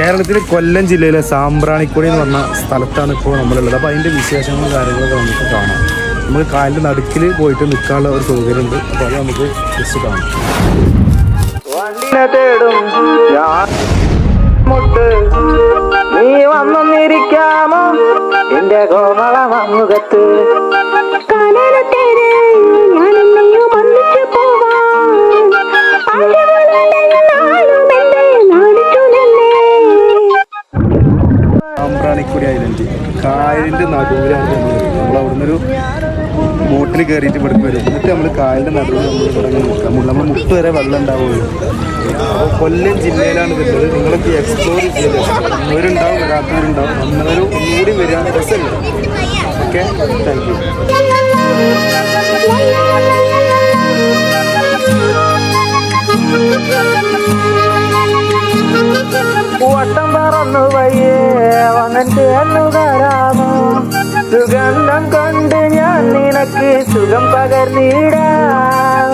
കേരളത്തിലെ കൊല്ലം ജില്ലയിലെ സാമ്പ്രാണിക്കുടി എന്ന് പറഞ്ഞ സ്ഥലത്താണ് ഇപ്പോൾ നമ്മളുള്ളത്. അപ്പോൾ അതിന്റെ വിശേഷങ്ങളും കാര്യങ്ങളൊക്കെ നമുക്ക് കാണാം. നമുക്ക് കാലിന്റെ നടുക്കിൽ പോയിട്ട് നിൽക്കാനുള്ള ഒരു സൗകര്യമുണ്ട്. അപ്പോൾ അത് നമുക്ക് ജസ്റ്റ് കാണാം. നീ വന്നിരിക്കാമോ സാമ്പ്രാണിക്കുടി ഐലൻഡ് കായലിന്റെ നടുവിലാണ് നമ്മൾ നമ്മൾ അവിടുന്ന് ഒരു ബോട്ടിൽ കയറിയിട്ട് ഇവിടേക്ക് വരും. എന്നിട്ട് നമ്മൾ കായലിന്റെ നടുവിൽ നമ്മൾ ഇങ്ങനെ നിൽക്കാം. നമ്മൾ മുട്ട് വരെ വെള്ളം ഉണ്ടാവുള്ളൂ. അപ്പോൾ കൊല്ലം ജില്ലയിലാണ് വരുന്നത്. നിങ്ങളൊക്കെ എക്സ്പ്ലോർ ചെയ്ത് അവരുണ്ടാവും വരാത്തവരുണ്ടാവും. നമ്മളൊരു ഒന്നുകൂടി വരാൻ രസമില്ല ഓക്കെ? താങ്ക് യു വട്ടം പറന്നു വയ്യേ വന്നൻ ചേർന്നുകാരാമോ സുഗന്ധം കൊണ്ട് ഞാൻ നിനക്ക് സുഖം പകർന്നിടാം